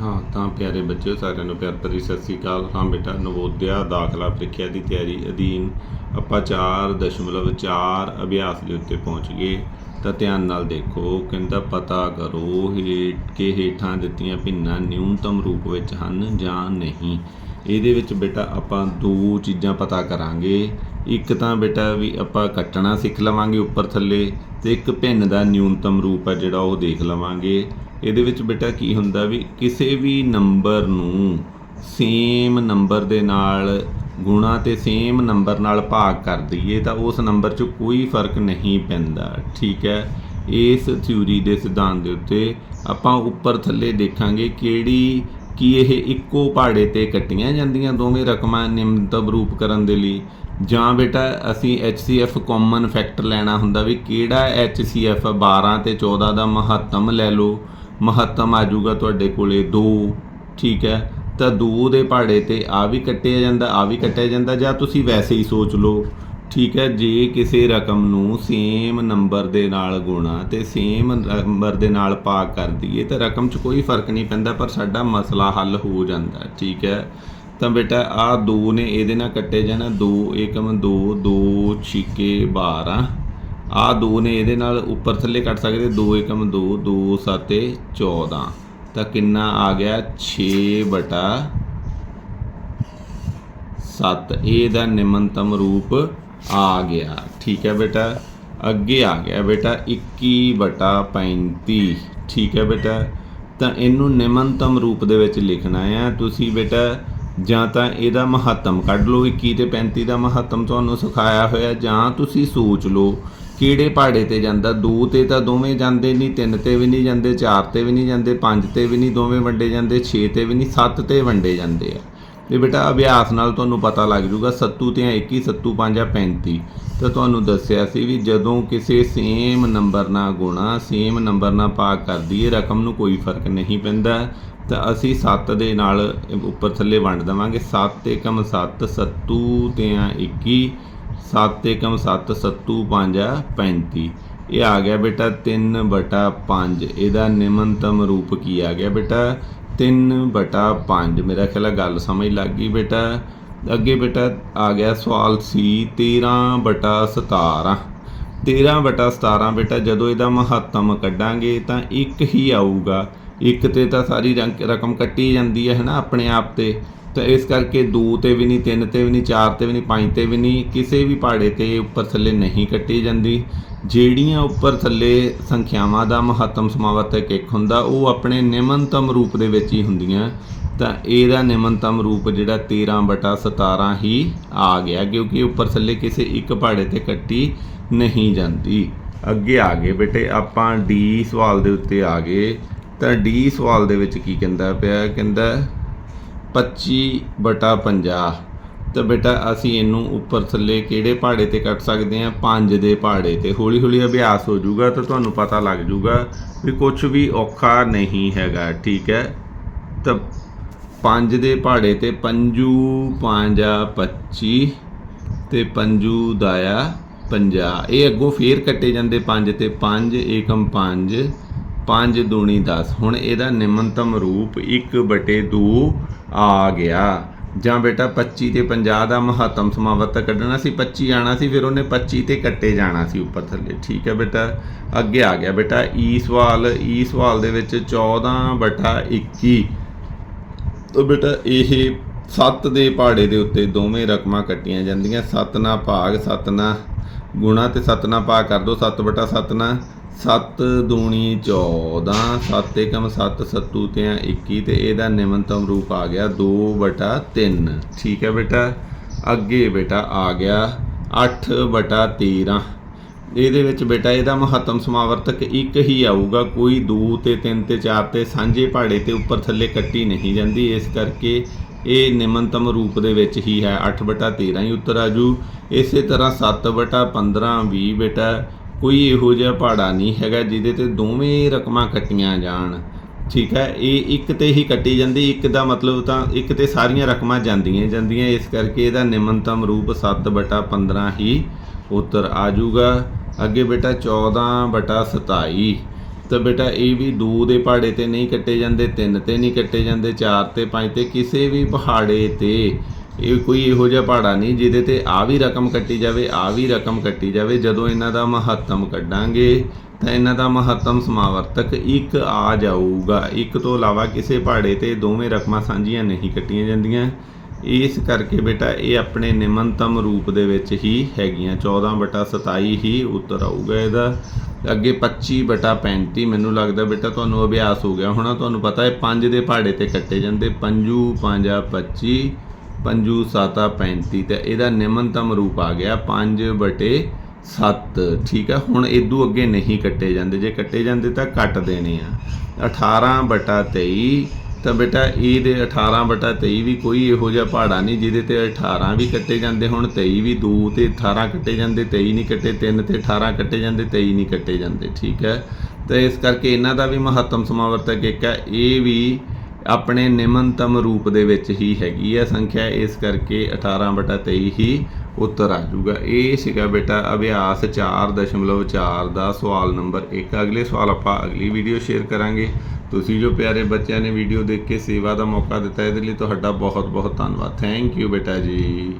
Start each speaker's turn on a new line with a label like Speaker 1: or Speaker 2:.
Speaker 1: ਹਾਂ, ਤਾਂ ਪਿਆਰੇ ਬੱਚਿਓ, ਸਾਰਿਆਂ ਨੂੰ ਪਿਆਰ ਭਰੀ ਸਤਿ ਸ੍ਰੀ ਅਕਾਲ। ਹਾਂ ਬੇਟਾ, ਨਵੋਦਿਆ ਦਾਖਲਾ ਪ੍ਰੀਖਿਆ ਦੀ ਤਿਆਰੀ ਅਧੀਨ ਆਪਾਂ 4.4 ਅਭਿਆਸ ਦੇ ਉੱਤੇ ਪਹੁੰਚ ਗਏ। ਤਾਂ ਧਿਆਨ ਨਾਲ ਦੇਖੋ, ਕਹਿੰਦਾ ਪਤਾ ਕਰੋ ਹੇਠ ਕੇ ਹੇਠਾਂ ਦਿੱਤੀਆਂ ਭਿੰਨਾਂ ਨਿਊਨਤਮ ਰੂਪ ਵਿੱਚ ਹਨ ਜਾਂ ਨਹੀਂ। ਇਹਦੇ ਵਿੱਚ ਬੇਟਾ ਆਪਾਂ ਦੋ ਚੀਜ਼ਾਂ ਪਤਾ ਕਰਾਂਗੇ। ਇੱਕ ਤਾਂ ਬੇਟਾ ਵੀ ਆਪਾਂ ਕੱਟਣਾ ਸਿੱਖ ਲਵਾਂਗੇ ਉੱਪਰ ਥੱਲੇ ਤੇ ਇੱਕ ਭਿੰਨ ਦਾ ਨਿਊਨਤਮ ਰੂਪ ਹੈ ਜਿਹੜਾ ਉਹ ਦੇਖ ਲਵਾਂਗੇ। ਇਹਦੇ ਵਿੱਚ ਬੇਟਾ ਕੀ ਹੁੰਦਾ ਵੀ ਕਿਸੇ ਵੀ ਨੰਬਰ ਨੂੰ ਸੇਮ ਨੰਬਰ ਦੇ ਨਾਲ ਗੁਣਾ ਤੇ ਸੇਮ ਨੰਬਰ ਨਾਲ ਭਾਗ ਕਰ ਦਈਏ ਤਾਂ ਉਸ ਨੰਬਰ 'ਚ ਕੋਈ ਫ਼ਰਕ ਨਹੀਂ ਪੈਂਦਾ, ਠੀਕ ਹੈ? ਇਸ ਥਿਊਰੀ ਦੇ ਸਿਧਾਂਤ ਦੇ ਉੱਤੇ ਆਪਾਂ ਉੱਪਰ ਥੱਲੇ ਦੇਖਾਂਗੇ ਕਿਹੜੀ, ਕੀ ਇਹ ਇੱਕੋ ਪਹਾੜੇ ਤੇ ਕੱਟੀਆਂ ਜਾਂਦੀਆਂ ਦੋਵੇਂ ਰਕਮਾਂ ਨਿਮਨਤਮ ਰੂਪ ਕਰਨ ਦੇ ਲਈ। ਜਾਂ ਬੇਟਾ ਅਸੀਂ HCF ਕਾਮਨ ਫੈਕਟਰ ਲੈਣਾ ਹੁੰਦਾ ਵੀ ਕਿਹੜਾ HCF 12 ਤੇ 14 ਦਾ ਮਹੱਤਮ ਲੈ ਲਓ। ਮਹੱਤਮ ਆ ਜਾਊਗਾ ਤੁਹਾਡੇ ਕੋਲੇ 2 ਠੀਕ ਹੈ? ਤਾਂ 2 ਦੇ ਪਹਾੜੇ ਤੇ ਆ ਵੀ ਕੱਟਿਆ ਜਾਂਦਾ, ਆ ਵੀ ਕੱਟਿਆ ਜਾਂਦਾ, ਜਾਂ ਤੁਸੀਂ ਵੈਸੇ ਹੀ ਸੋਚ ਲਓ, ਠੀਕ ਹੈ? ਜੇ ਕਿਸੇ ਰਕਮ ਨੂੰ ਸੇਮ ਨੰਬਰ ਦੇ ਨਾਲ ਗੁਣਾ ਤੇ ਸੇਮ ਨੰਬਰ ਦੇ ਨਾਲ ਭਾਗ ਕਰ ਦਈਏ, ਤਾਂ ਰਕਮ 'ਚ ਕੋਈ ਫ਼ਰਕ ਨਹੀਂ ਪੈਂਦਾ, ਪਰ ਸਾਡਾ ਮਸਲਾ ਹੱਲ ਹੋ ਜਾਂਦਾ, ਠੀਕ ਹੈ? ਤਾਂ ਬੇਟਾ ਆ 2 ਨੇ, ਇਹਦੇ ਨਾਲ ਕੱਟੇ ਜਾਣਾ 2 ਏਕਮ 2 2 ਛਿੱਕੇ 12 ਆ 2 ਨੇ, ਇਹਦੇ ਨਾਲ ਉੱਪਰ ਥੱਲੇ ਕੱਟ ਸਕਦੇ 2 ਏਕਮ 2 2 7 14 ਤਾਂ ਕਿੰਨਾ ਆ ਗਿਆ? 6 ਬਟਾ 7 ਇਹ ਦਾ ਨਿਮਨਤਮ ਰੂਪ ਆ ਗਿਆ। ਠੀਕ ਹੈ ਬੇਟਾ? ਅੱਗੇ ਆ ਗਿਆ ਬੇਟਾ 21 ਬਟਾ 35 ਠੀਕ ਹੈ ਬੇਟਾ? ਤਾਂ ਇਹਨੂੰ ਨਿਮਨਤਮ ਰੂਪ ਦੇ ਵਿੱਚ ਲਿਖਣਾ ਹੈ ਤੁਸੀਂ ਬੇਟਾ, ਜਾਂ ਤਾਂ ਇਹਦਾ ਮਹੱਤਮ ਕੱਢ ਲਓ 21 ਤੇ 35 ਦਾ ਮਹੱਤਮ ਤੁਹਾਨੂੰ ਸਿਖਾਇਆ ਹੋਇਆ। ਜਾਂ ਤੁਸੀਂ ਸੋਚ ਲਓ ਕਿਹੜੇ ਪਹਾੜੇ ਤੇ ਜਾਂਦਾ, ਦੋ ਤੇ ਤਾਂ ਦੋਵੇਂ ਜਾਂਦੇ ਨਹੀਂ, ਤਿੰਨ ਤੇ ਵੀ ਨਹੀਂ ਜਾਂਦੇ, ਚਾਰ ਤੇ ਵੀ ਨਹੀਂ ਜਾਂਦੇ, ਪੰਜ ਤੇ ਵੀ ਨਹੀਂ, ਦੋਵੇਂ ਵੰਡੇ ਜਾਂਦੇ 6 ਤੇ ਵੀ ਨਹੀਂ 7 ਤੇ ਵੰਡੇ ਜਾਂਦੇ ਆ। ਤੇ ਬੇਟਾ ਅਭਿਆਸ ਨਾਲ ਤੁਹਾਨੂੰ ਪਤਾ ਲੱਗ ਜੂਗਾ ਸੱਤੂ ਤੇ 21 ਸੱਤੂ 5 35 ਤਾਂ ਤੁਹਾਨੂੰ ਦੱਸਿਆ ਸੀ ਵੀ ਜਦੋਂ ਕਿਸੇ ਸੇਮ ਨੰਬਰ ਨਾਲ ਗੁਣਾ ਸੇਮ ਨੰਬਰ ਨਾਲ ਭਾਗ ਕਰਦੀ ਦਈਏ, ਰਕਮ ਨੂੰ ਕੋਈ ਫ਼ਰਕ ਨਹੀਂ ਪੈਂਦਾ। ਤਾਂ ਅਸੀਂ 7 ਦੇ ਨਾਲ ਉੱਪਰ ਥੱਲੇ ਵੰਡ ਦੇਵਾਂਗੇ 7 ਏਕਮ 7 ਸੱਤੂ ਤੇ 21 7 ਏਕਮ 7 ਸੱਤੂ 5 35 ਇਹ ਆ ਗਿਆ ਬੇਟਾ 3 ਬਟਾ 5 ਇਹਦਾ ਨਿਮਨਤਮ ਰੂਪ ਕੀ ਆ ਗਿਆ ਬੇਟਾ? 3 ਬਟਾ 5 ਮੇਰਾ ਖਿਆਲ ਹੈ ਗੱਲ ਸਮਝ ਲੱਗ ਗਈ ਬੇਟਾ? ਅੱਗੇ ਬੇਟਾ ਆ ਗਿਆ ਸਵਾਲ ਸੀ 13 ਬਟਾ 17 13 ਬਟਾ 17 ਬੇਟਾ, ਜਦੋਂ ਇਹਦਾ ਮਹੱਤਮ ਕੱਢਾਂਗੇ ਤਾਂ ਇੱਕ ਹੀ ਆਊਗਾ। ਇੱਕ ਤੇ ਤਾਂ ਸਾਰੀ ਰੰਕ- ਰਕਮ ਕੱਟੀ ਜਾਂਦੀ ਹੈ ਨਾ, ਆਪਣੇ ਆਪ ਤੇ। ਤਾਂ ਇਸ ਕਰਕੇ 2 ਤੇ ਵੀ ਨਹੀਂ 3 ਤੇ ਵੀ ਨਹੀਂ 4 ਤੇ ਵੀ ਨਹੀਂ 5 ਤੇ ਵੀ ਨਹੀਂ, ਕਿਸੇ ਵੀ ਪਹਾੜੇ ਤੇ ਉੱਪਰ ਥੱਲੇ ਨਹੀਂ ਕੱਟੀ ਜਾਂਦੀ। ਜਿਹੜੀਆਂ ਉੱਪਰ ਥੱਲੇ ਸੰਖਿਆਵਾਂ ਦਾ ਮਹੱਤਮ ਸਮਾਵਰਤਕ ਇੱਕ ਹੁੰਦਾ, ਉਹ ਆਪਣੇ ਨਿਮਨਤਮ ਰੂਪ ਦੇ ਵਿੱਚ ਹੀ ਹੁੰਦੀਆਂ। ਤਾਂ ਇਹਦਾ ਨਿਮਨਤਮ ਰੂਪ ਜਿਹੜਾ 13 ਬਟਾ 17 ਹੀ ਆ ਗਿਆ, ਕਿਉਂਕਿ ਉੱਪਰ ਥੱਲੇ ਕਿਸੇ ਇੱਕ ਪਹਾੜੇ ਤੇ ਕੱਟੀ ਨਹੀਂ ਜਾਂਦੀ। ਅੱਗੇ ਆ ਗਏ ਬੇਟੇ, ਆਪਾਂ ਡੀ ਸਵਾਲ ਦੇ ਉੱਤੇ ਆ ਗਏ। ਤਾਂ ਡੀ ਸਵਾਲ ਦੇ ਵਿੱਚ ਕੀ ਕਹਿੰਦਾ ਪਿਆ? ਕਹਿੰਦਾ 25 ਬਟਾ 50 ਤਾਂ ਬੇਟਾ ਅਸੀਂ ਇਹਨੂੰ ਉੱਪਰ ਥੱਲੇ ਕਿਹੜੇ ਪਹਾੜੇ ਤੇ ਕੱਟ ਸਕਦੇ ਹਾਂ? 5 ਦੇ ਪਹਾੜੇ ਤੇ। ਹੌਲੀ ਹੌਲੀ ਅਭਿਆਸ ਹੋ ਜਾਊਗਾ ਤਾਂ ਤੁਹਾਨੂੰ ਪਤਾ ਲੱਗ ਜਾਊਗਾ ਵੀ ਕੁਝ ਵੀ ਔਖਾ ਨਹੀਂ ਹੈਗਾ, ਠੀਕ ਹੈ? ਤਾਂ 5 ਦੇ ਪਹਾੜੇ ਤੇ ਪੰਜੂ ਪੰਜਾ 25 ਤੇ ਪੰਜੂ ਦਾਇਆ 50 ਇਹ ਅੱਗੋਂ ਫੇਰ ਕੱਟੇ ਜਾਂਦੇ 5 ਤੇ 5 ਏਕਮ 5 5 ਦੂਣੀ 10 ਹੁਣ ਇਹਦਾ ਨਿਮਨਤਮ ਰੂਪ 1 ਬਟੇ 2 ਆ ਗਿਆ। ਜਾਂ ਬੇਟਾ 25 ਤੇ 50 ਦਾ ਮਹੱਤਮ ਸਮਾਵਤ ਕੱਢਣਾ ਸੀ 25 ਆਣਾ ਸੀ, ਫਿਰ ਉਹਨੇ 25 ਤੇ ਕੱਟੇ ਜਾਣਾ ਸੀ ਉੱਪਰ ਥੱਲੇ। ਠੀਕ ਹੈ ਬੇਟਾ, ਅੱਗੇ ਆ ਗਿਆ। ਬੇਟਾ, ਈ ਸਵਾਲ ਈ ਸਵਾਲ ਦੇ ਵਿੱਚ 14 ਬਟਾ 21 ਤਾਂ ਬੇਟਾ, ਇਹ 7 ਦੇ ਪਹਾੜੇ ਦੇ ਉੱਤੇ ਦੋਵੇਂ ਰਕਮਾਂ ਕੱਟੀਆਂ ਜਾਂਦੀਆਂ। 7 ਨਾਲ ਭਾਗ 7 ਨਾਲ ਗੁਣਾ ਤੇ 7 ਨਾਲ ਭਾਗ ਕਰ ਦੋ 7 ਬਟਾ 7 ਨਾਲ 7 ਦੂਣੀ 14 7 ਏਕਮ 7 ਸੱਤੂ ਤੇ 21 ਤੇ ਇਹਦਾ ਨਿਮਨਤਮ ਰੂਪ ਆ ਗਿਆ 2 ਬਟਾ 3 ਠੀਕ ਹੈ ਬੇਟਾ? ਅੱਗੇ ਬੇਟਾ ਆ ਗਿਆ 8 ਬਟਾ 13 ਇਹਦੇ ਵਿੱਚ ਬੇਟਾ ਇਹਦਾ ਮਹੱਤਮ ਸਮਾਵਰਤਕ ਇੱਕ ਹੀ ਆਊਗਾ, ਕੋਈ 2 ਤੇ 3 ਤੇ 4 ਤੇ ਸਾਂਝੇ ਪਹਾੜੇ ਤੇ ਉੱਪਰ ਥੱਲੇ ਕੱਟੀ ਨਹੀਂ ਜਾਂਦੀ। ਇਸ ਕਰਕੇ ਇਹ ਨਿਮਨਤਮ ਰੂਪ ਦੇ ਵਿੱਚ ਹੀ ਹੈ 8 ਬਟਾ 13 ਹੀ ਉੱਤਰ ਆਜੂ ਇਸੇ ਤਰ੍ਹਾਂ 7 ਬਟਾ 15 20 ਬੇਟਾ ਕੋਈ ਇਹੋ ਜਿਹਾ ਪਹਾੜਾ ਨਹੀਂ ਹੈਗਾ ਜਿਹਦੇ ਤੇ ਦੋਵੇਂ ਰਕਮਾਂ ਕੱਟੀਆਂ ਜਾਣ। ਠੀਕ ਹੈ? ਇਹ ਇੱਕ ਤੇ ਹੀ ਕੱਟੀ ਜਾਂਦੀ, ਇੱਕ ਦਾ ਮਤਲਬ ਤਾਂ ਇੱਕ ਤੇ ਸਾਰੀਆਂ ਰਕਮਾਂ ਜਾਂਦੀਆਂ ਜਾਂਦੀਆਂ। ਇਸ ਕਰਕੇ ਇਹਦਾ ਨਿਮਨਤਮ ਰੂਪ 7 ਬਟਾ 15 ਹੀ ਉੱਤਰ ਆ ਜਾਊਗਾ ਅੱਗੇ ਬੇਟਾ 14 ਬਟਾ 27 ਤਾਂ ਬੇਟਾ ਇਹ ਵੀ 2 ਦੇ ਪਹਾੜੇ ਤੇ ਨਹੀਂ ਕੱਟੇ ਜਾਂਦੇ 3 ਤੇ ਨਹੀਂ ਕੱਟੇ ਜਾਂਦੇ 4 ਤੇ 5 ਤੇ ਕਿਸੇ ਵੀ ਪਹਾੜੇ ਤੇ ਇਹ ਕੋਈ ਇਹੋ ਜਿਹਾ ਪਹਾੜਾ ਨਹੀਂ ਜਿਹਦੇ ਤੇ ਆ ਵੀ ਰਕਮ ਕੱਟੀ ਜਾਵੇ, ਆ ਵੀ ਰਕਮ ਕੱਟੀ ਜਾਵੇ। ਜਦੋਂ ਇਹਨਾਂ ਦਾ ਮਹੱਤਮ ਕੱਢਾਂਗੇ, ਤਾਂ ਇਹਨਾਂ ਦਾ ਮਹੱਤਮ ਸਮਾਵਰਤਕ ਇੱਕ ਆ ਜਾਊਗਾ। ਇੱਕ ਤੋਂ ਇਲਾਵਾ ਕਿਸੇ ਪਹਾੜੇ ਤੇ ਦੋਵੇਂ ਰਕਮਾਂ ਸਾਂਝੀਆਂ ਨਹੀਂ ਕੱਟੀਆਂ ਜਾਂਦੀਆਂ। ਇਸ ਕਰਕੇ ਬੇਟਾ, ਇਹ ਆਪਣੇ ਨਿਮਨਤਮ ਰੂਪ ਦੇ ਵਿੱਚ ਹੀ ਹੈਗੀਆਂ। 14 ਬਟਾ 27 ਹੀ ਉੱਤਰ ਆਊਗਾ ਇਹਦਾ। ਅੱਗੇ 25 ਬਟਾ 35 ਮੈਨੂੰ ਲੱਗਦਾ ਬੇਟਾ ਤੁਹਾਨੂੰ ਅਭਿਆਸ ਹੋ ਗਿਆ ਹੋਣਾ। ਤੁਹਾਨੂੰ ਪਤਾ ਹੈ 5 ਦੇ ਪਹਾੜੇ ਤੇ ਕੱਟੇ ਜਾਂਦੇ। ਪੰਜੂ, ਪੰਜਾ 25 ਪੰਜੂ ਸਾਤਾ 35 ਤੇ ਇਹਦਾ ਨਿਮਨਤਮ ਰੂਪ ਆ ਗਿਆ 5 ਬਟੇ 7 ਠੀਕ ਹੈ ਹੁਣ ਇਦੋਂ ਅੱਗੇ ਨਹੀਂ ਕੱਟੇ ਜਾਂਦੇ। ਜੇ ਕੱਟੇ ਜਾਂਦੇ ਤਾਂ ਕੱਟ ਦੇਣੇ ਆ। 18 ਬਟਾ 23 ਤਾਂ ਬੇਟਾ ਇਹਦੇ 18 ਬਟਾ 23 ਵੀ ਕੋਈ ਇਹੋ ਜਿਹਾ ਪਹਾੜਾ ਨਹੀਂ, ਜਿਹਦੇ ਤੇ 18 ਵੀ ਕੱਟੇ ਜਾਂਦੇ ਹੁਣ 23 ਵੀ 2 ਤੇ 18 ਕੱਟੇ ਜਾਂਦੇ 23 ਨਹੀਂ ਕੱਟੇ 3 ਤੇ 18 ਕੱਟੇ ਜਾਂਦੇ 23 ਨਹੀਂ ਕੱਟੇ ਜਾਂਦੇ, ਠੀਕ ਹੈ ਤਾਂ ਇਸ ਕਰਕੇ ਇਹਨਾਂ ਦਾ ਵੀ ਮਹੱਤਮ ਸਮਾਵਰਤਕ ਇੱਕ ਹੈ ਇਹ ਵੀ ਆਪਣੇ ਨਿਮਨਤਮ ਰੂਪ ਦੇ ਵਿੱਚ ਹੀ ਹੈਗੀ ਹੈ। ਸੰਖਿਆ ਇਸ ਕਰਕੇ 18 ਬਟਾ 23 ਹੀ ਉੱਤਰ ਆ ਜਾਊਗਾ। ਇਹ ਸੀਗਾ ਬੇਟਾ ਅਭਿਆਸ 4.4 ਦਾ ਸਵਾਲ ਨੰਬਰ 1 ਅਗਲੇ ਸਵਾਲ ਆਪਾਂ ਅਗਲੀ ਵੀਡੀਓ ਸ਼ੇਅਰ ਕਰਾਂਗੇ। ਤੁਸੀਂ ਜੋ ਪਿਆਰੇ ਬੱਚਿਆਂ ਨੇ ਵੀਡੀਓ ਦੇਖ ਕੇ ਸੇਵਾ ਦਾ ਮੌਕਾ ਦਿੱਤਾ, ਇਹਦੇ ਲਈ ਤੁਹਾਡਾ ਬਹੁਤ ਬਹੁਤ ਧੰਨਵਾਦ। ਥੈਂਕ ਯੂ ਬੇਟਾ ਜੀ।